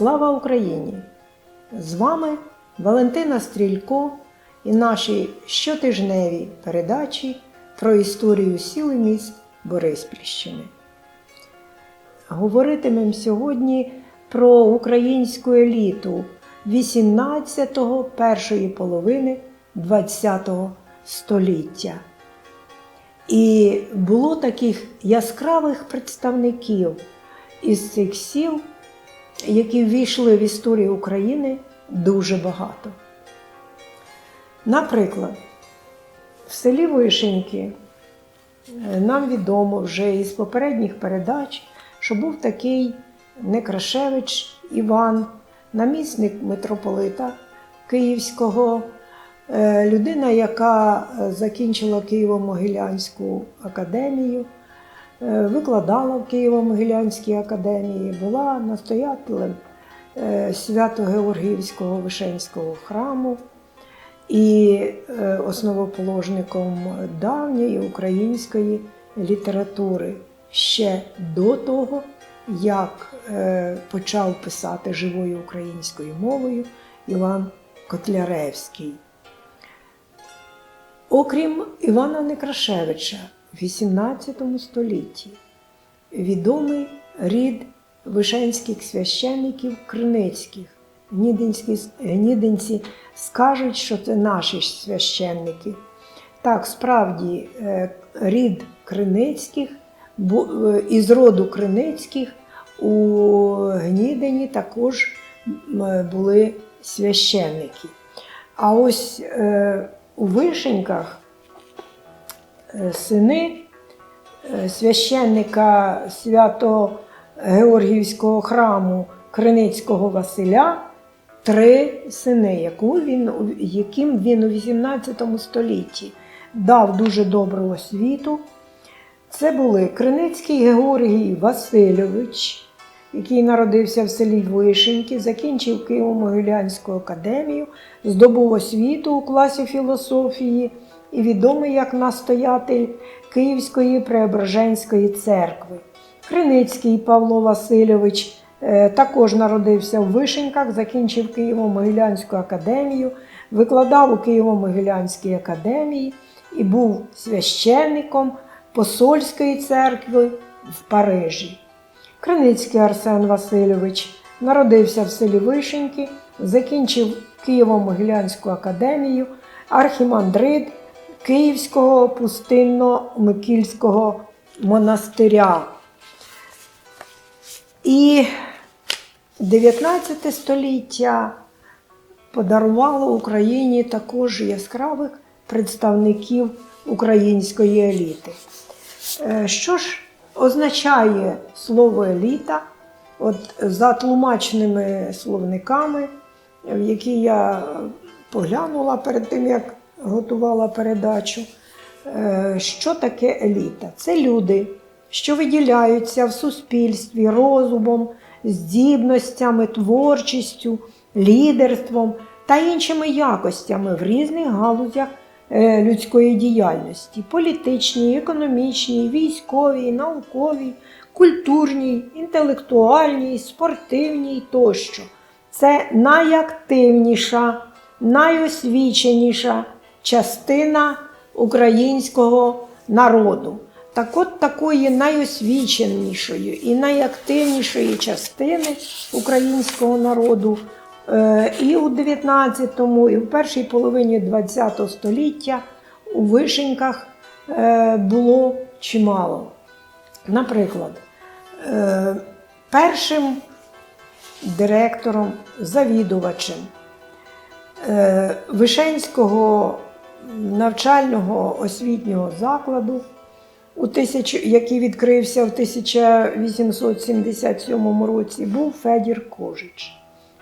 Слава Україні! З вами Валентина Стрілько і наші щотижневі передачі про історію сіл і міст Бориспільщини. Говоритимемо сьогодні про українську еліту 18-го першої половини 20-го століття. І було таких яскравих представників із цих сіл, які ввійшли в історію України дуже багато. Наприклад, в селі Вишеньки е, нам відомо вже із попередніх передач, що був такий Некрашевич Іван, намісник митрополита Київського, е, людина, яка е, закінчила Києво-Могилянську академію, викладала в Києво-Могилянській академії, була настоятелем е, Свято-Георгіївського Вишенського храму і е, основоположником давньої української літератури ще до того, як е, почав писати живою українською мовою Іван Котляревський. Окрім Івана Некрашевича в XVIII столітті відомий рід вишенських священників Криницьких. Гнідинські, гнідинці скажуть, що це наші священники. Так, справді, е, рід Криницьких, е, із роду Криницьких у Гнідині також е, були священники. А ось у Вишеньках сини е, священника Свято-Георгіївського храму Криницького Василя три сини, він, яким він у 18 столітті дав дуже добру освіту. Це були Криницький Георгій Васильович, який народився в селі Вишеньки, закінчив Києво-Могилянську академію, здобув освіту у класі філософії і відомий як настоятель Київської Преображенської церкви. Криницький Павло Васильович е, також народився в Вишеньках, закінчив Києво-Могилянську академію, викладав у Києво-Могилянській академії і був священником посольської церкви в Парижі. Криницький Арсен Васильович народився в селі Вишеньки, закінчив Києво-Могилянську академію, архімандрит Київського пустинно-Микільського монастиря. І 19 століття подарувало Україні також яскравих представників української еліти. Е, Що ж означає слово еліта? От за тлумачними словниками, в які я поглянула перед тим, як готувала передачу, е, що таке еліта? Це люди, що виділяються в суспільстві розумом, здібностями, творчістю, лідерством та іншими якостями в різних галузях е, людської діяльності політичній, економічній, військовій, науковій, культурній, інтелектуальній, спортивній тощо. Це найактивніша, найосвіченіша частина українського народу. Так от такої найосвіченішої і найактивнішої частини українського народу е, і у 19-му, і в першій половині 20 століття у Вишеньках е, було чимало. Наприклад, е, першим директором, завідувачем Вишенського навчального освітнього закладу, у тисяч, який відкрився в 1877 році, був Федір Кожич,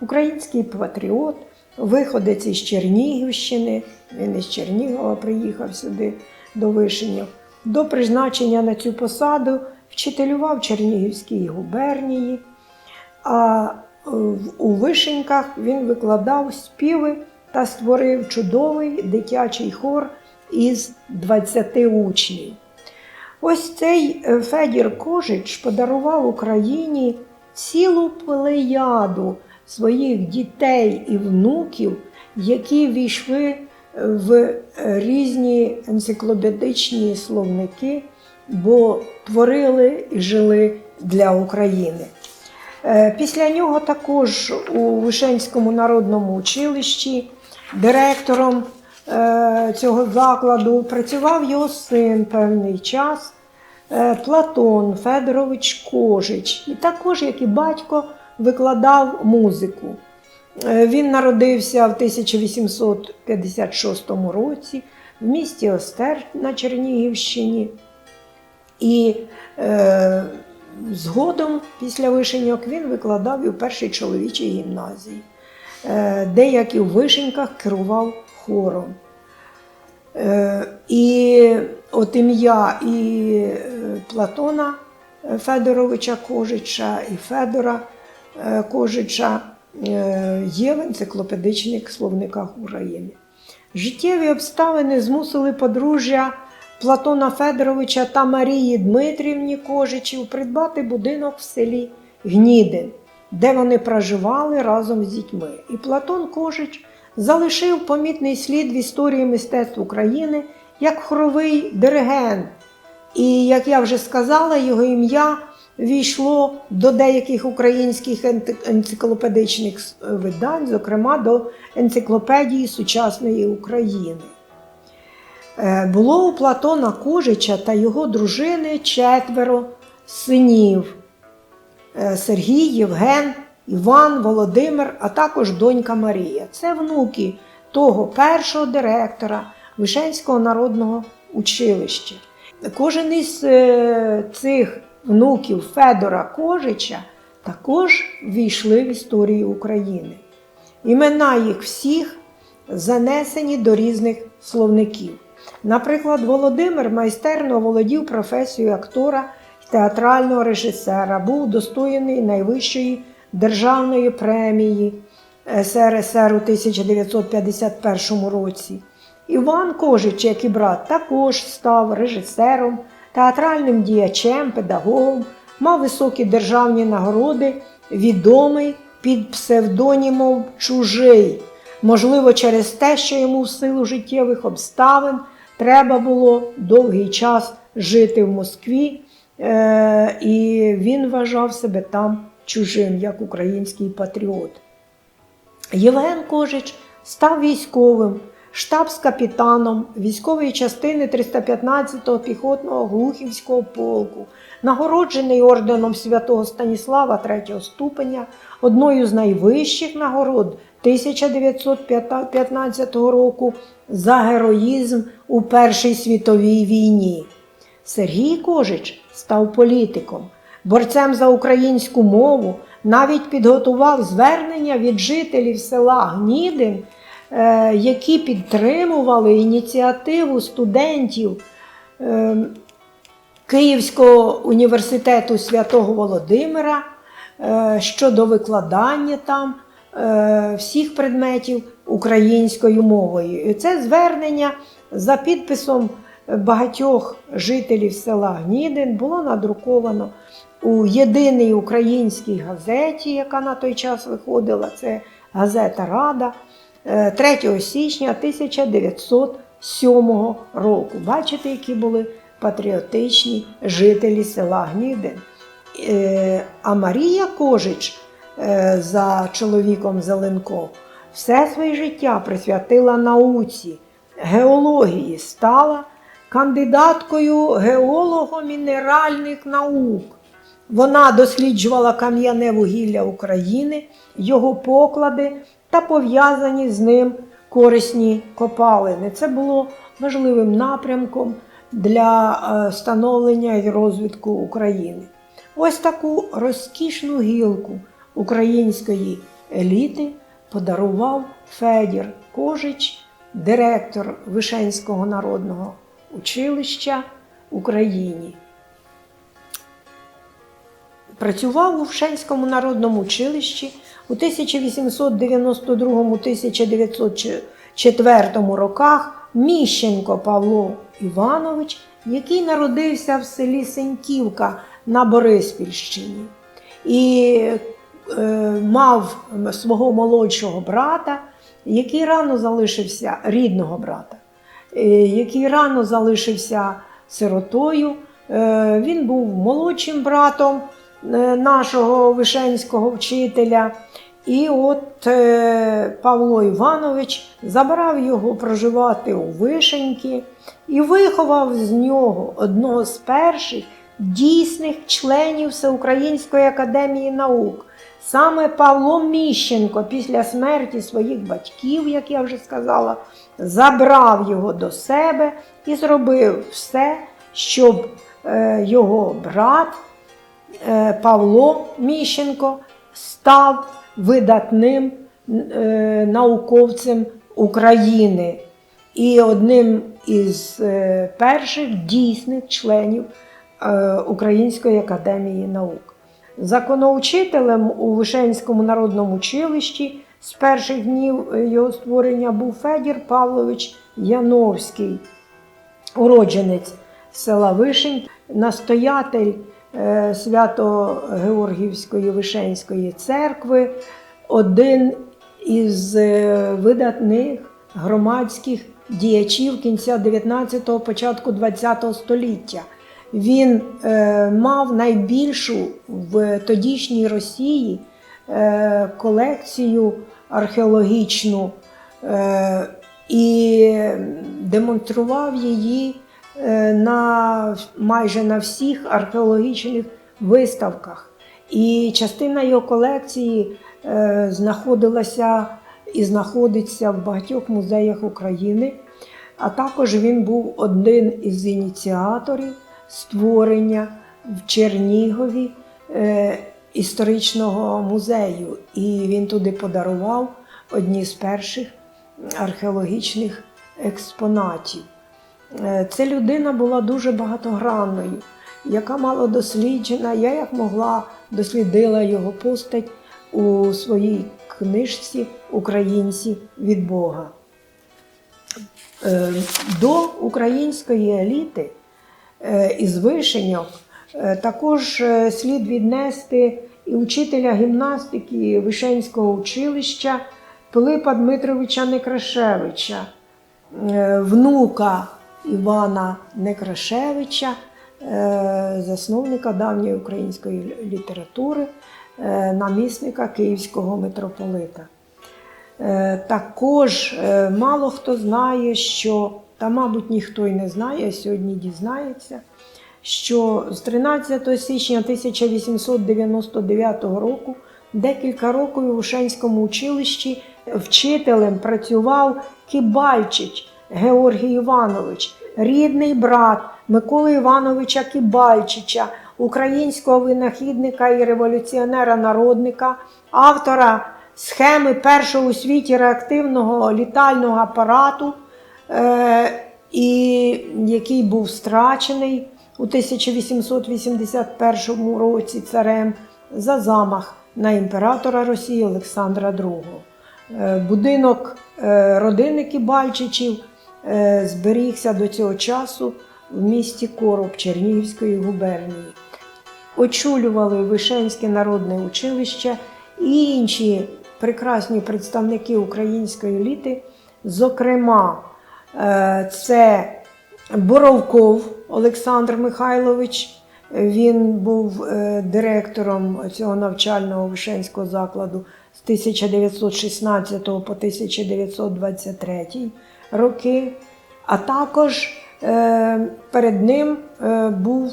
український патріот, виходець із Чернігівщини. Він із Чернігова приїхав сюди до Вишеньок. До призначення на цю посаду вчителював Чернігівській губернії. А е, у Вишеньках він викладав співи та створив чудовий дитячий хор із 20 учнів. Ось цей е, Федір Кожич подарував Україні цілу плеяду своїх дітей і внуків, які війшли в різні енциклопедичні словники, бо творили і жили для України. Е, Після нього також у Вишенському народному училищі директором е, цього закладу працював його син певний час е, Платон Федорович Кожич. І також, як і батько, викладав музику. Е, Він народився в 1856 році в місті Остер на Чернігівщині. І е, згодом, після вишеньок, він викладав і в першій чоловічій гімназії, де, як і в вишеньках, керував хором. Е, і от ім'я і е, Платона Федоровича Кожича, і Федора е, Кожича е, є в енциклопедичних словниках України. Життєві обставини змусили подружжя Платона Федоровича та Марії Дмитрівні Кожичів придбати будинок в селі Гнідин, де вони проживали разом з дітьми. І Платон Кожич залишив помітний слід в історії мистецтв України як хоровий диригент. І, як я вже сказала, його ім'я війшло до деяких українських енциклопедичних видань, зокрема до енциклопедії сучасної України. Е, Було у Платона Кожича та його дружини четверо синів: Сергій, Євген, Іван, Володимир, а також донька Марія. Це внуки того першого директора Вишенського народного училища. Кожен із е, цих внуків Федора Кожича також війшли в історію України. Імена їх всіх занесені до різних словників. Наприклад, Володимир майстерно володів професією актора театрального режисера, був удостоєний найвищої державної премії СРСР у 1951 році. Іван Кожич, як і брат, також став режисером, театральним діячем, педагогом, мав високі державні нагороди, відомий під псевдонімом Чужий. Можливо, через те, що йому в силу життєвих обставин треба було довгий час жити в Москві, і він вважав себе там чужим, як український патріот. Євген Кожич став військовим, штабс-капітаном військової частини 315-го піхотного Глухівського полку, нагороджений орденом святого Станіслава третього ступеня, одною з найвищих нагород 1915 року за героїзм у Першій світовій війні. Сергій Кожич став політиком, борцем за українську мову, навіть підготував звернення від жителів села Гнідин, е, які підтримували ініціативу студентів е, Київського університету святого Володимира е, щодо викладання там всіх предметів українською мовою. І це звернення за підписом багатьох жителів села Гнідин було надруковано у єдиній українській газеті, яка на той час виходила, це газета Рада е, 3 січня 1907 року. Бачите, які були патріотичні жителі села Гнідин. Е, А Марія Кожич е, за чоловіком Зеленко все своє життя присвятила науці, геології, стала кандидаткою геолого-мінеральних наук. Вона досліджувала кам'яне вугілля України, його поклади та пов'язані з ним корисні копалини. Це було важливим напрямком для е, становлення і розвитку України. Ось таку розкішну гілку української еліти подарував Федір Кожич, директор Вишенського народного училища Україні. Працював у Вшенському народному училищі у 1892-1904 роках Міщенко Павло Іванович, який народився в селі Сеньківка на Бориспільщині. і е, мав свого молодшого брата, який рано залишився рідного брата, який рано залишився сиротою. Е, Він був молодшим братом е, нашого вишенського вчителя. І от е, Павло Іванович забрав його проживати у Вишеньки і виховав з нього одного з перших дійсних членів Всеукраїнської академії наук. Саме Павло Міщенко після смерті своїх батьків, як я вже сказала, забрав його до себе і зробив все, щоб е, його брат е, Павло Міщенко став видатним е, науковцем України і одним із перших дійсних членів Української академії наук. Законоучителем у Вишенському народному училищі з перших днів е, його створення був Федір Павлович Яновський, уродженець села Вишень, настоятель е, Свято-Георгіївської Вишенської церкви, один із е, видатних громадських діячів кінця 19-го, початку 20-го століття. Він е, мав найбільшу в тодішній Росії е, колекцію археологічну е, і демонстрував її е, на майже на всіх археологічних виставках. І частина його колекції е, знаходилася і знаходиться в багатьох музеях України. А також він був один із ініціаторів створення в Чернігові е, історичного музею. І він туди подарував одні з перших археологічних експонатів. Е, Ця людина була дуже багатогранною, яка мало досліджена. Я як могла дослідила його постать у своїй книжці Українці від Бога. Е, До української еліти із вишеньок е, також е, слід віднести і учителя гімнастики Вишенського училища Пилипа Дмитровича Некрашевича, е, внука Івана Некрашевича, е, засновника давньої української літератури, е, намісника Київського митрополита. Е, Також е, мало хто знає, що, та, мабуть, ніхто й не знає, сьогодні дізнається, що з 13 січня 1899 року декілька років у Вишенському училищі вчителем працював Кібальчич Георгій Іванович, рідний брат Миколи Івановича Кібальчича, українського винахідника і революціонера-народника, автора схеми першого у світі реактивного літального апарату, і який був страчений у 1881 році царем за замах на імператора Росії Олександра II. Е, Будинок е, родини Кібальчичів е, зберігся до цього часу в місті Короб Чернігівської губернії. Очолювали Вишенське народне училище і інші прекрасні представники української еліти. Зокрема, е, це Боровков Олександр Михайлович. Він був е, директором цього навчального вишенського закладу з 1916 по 1923 роки. А також е, перед ним е, був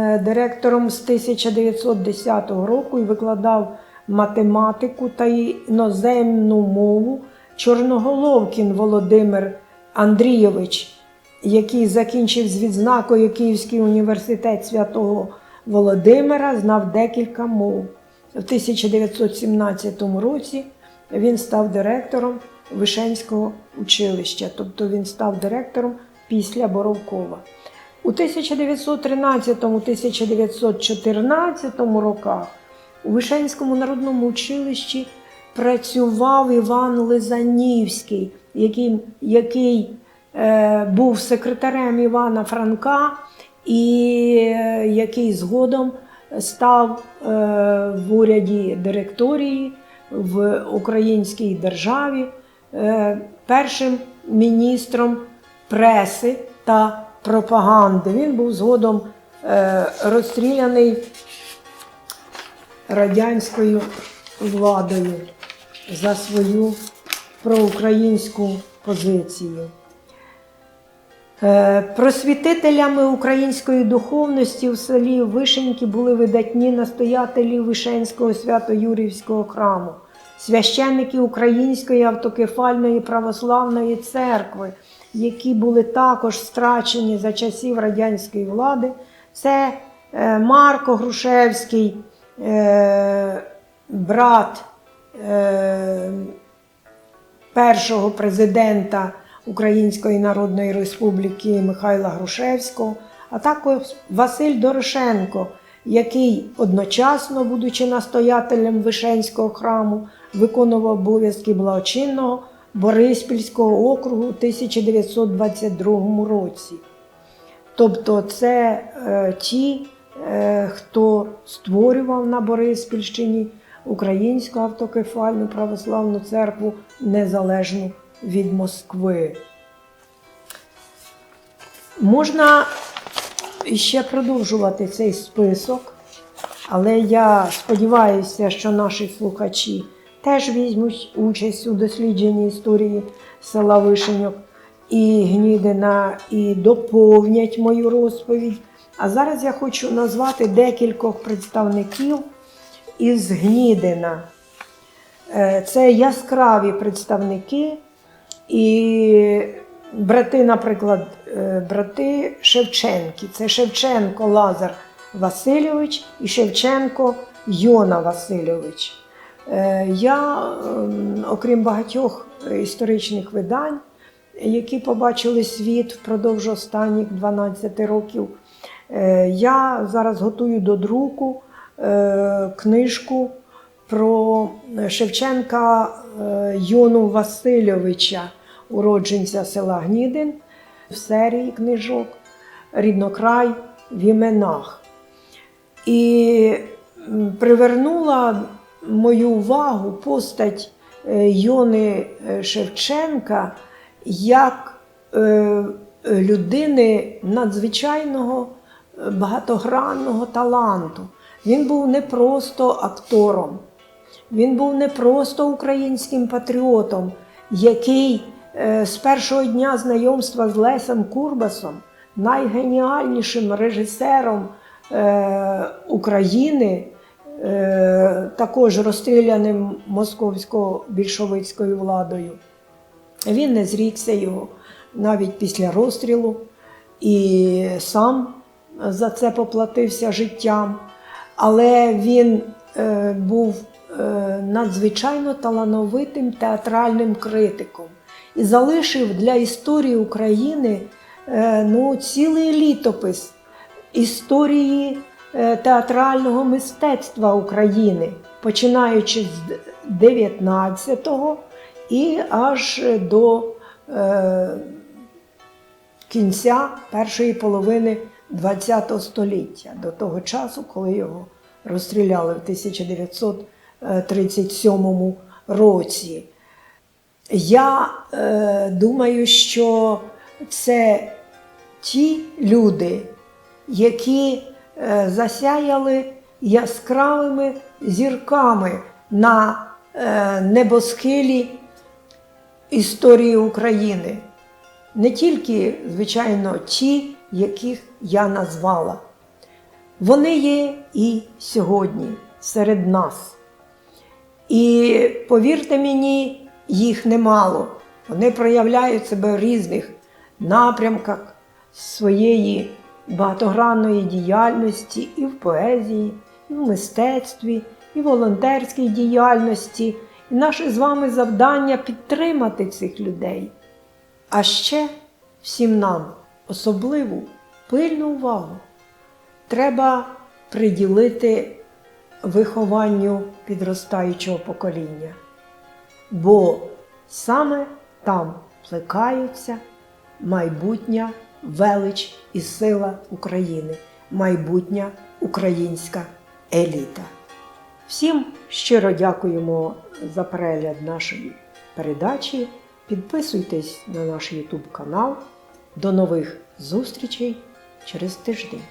е, директором з 1910 року і викладав математику та іноземну мову Чорноголовкін Володимир Андрійович, який закінчив з відзнакою Київський університет святого Володимира, знав декілька мов. В 1917 році він став директором Вишенського училища, тобто він став директором після Боровкова. У 1913-1914 роках у Вишенському народному училищі працював Іван Лизанівський, який, який е, був секретарем Івана Франка і е, який згодом став е, в уряді директорії в українській державі е, першим міністром преси та пропаганди. Він був згодом е, розстріляний радянською владою за свою проукраїнську позицію. Е, Просвітителями української духовності в селі Вишеньки були видатні настоятелі Вишенського свято-Юрівського храму, священники Української автокефальної православної церкви, які були також страчені за часів радянської влади. Це е, Марко Грушевський, е, брат першого президента Української Народної Республіки Михайла Грушевського, а також Василь Дорошенко, який одночасно, будучи настоятелем Вишенського храму, виконував обов'язки благочинного Бориспільського округу у 1922 році. Тобто це е, ті, е, хто створював на Бориспільщині Українську автокефальну православну церкву незалежну від Москви. Можна ще продовжувати цей список, але я сподіваюся, що наші слухачі теж візьмуть участь у дослідженні історії села Вишеньок і Гнідина і доповнять мою розповідь. А зараз я хочу назвати декількох представників із Гнідина. Е, Це яскраві представники і брати, наприклад, е, брати Шевченки. Це Шевченко Лазар Васильович і Шевченко Йона Васильович. Е, Я, ем, окрім багатьох історичних видань, які побачили світ впродовж останніх 12 років, я зараз готую до друку книжку про Шевченка е, Йону Васильовича, уродженця села Гнідин, в серії книжок Ріднокрай в іменах. І привернула мою увагу постать е, Йони е, Шевченка як е, людини надзвичайного е, багатогранного таланту. Він був не просто актором, він був не просто українським патріотом, який е, з першого дня знайомства з Лесем Курбасом, найгеніальнішим режисером е, України, е, також розстріляним московсько-більшовицькою владою. Він не зрікся його навіть після розстрілу і сам за це поплатився життям. Але він був надзвичайно талановитим театральним критиком. І залишив для історії України е, ну, цілий літопис історії е, театрального мистецтва України, починаючи з 19-го і аж до е, кінця першої половини ХХ століття, до того часу, коли його розстріляли в 1937 році. Я е, думаю, що це ті люди, які е, засяяли яскравими зірками на е, небосхилі історії України. Не тільки, звичайно, ті, яких я назвала. Вони є і сьогодні серед нас. І повірте мені, їх немало. Вони проявляють себе в різних напрямках своєї багатогранної діяльності і в поезії, і в мистецтві, і в волонтерській діяльності. І наше з вами завдання підтримати цих людей. А ще всім нам особливу пильну увагу треба приділити вихованню підростаючого покоління, бо саме там плекаються майбутня велич і сила України, майбутня українська еліта. Всім щиро дякуємо за перегляд нашої передачі. Підписуйтесь на наш YouTube канал. До нових зустрічей через тиждень.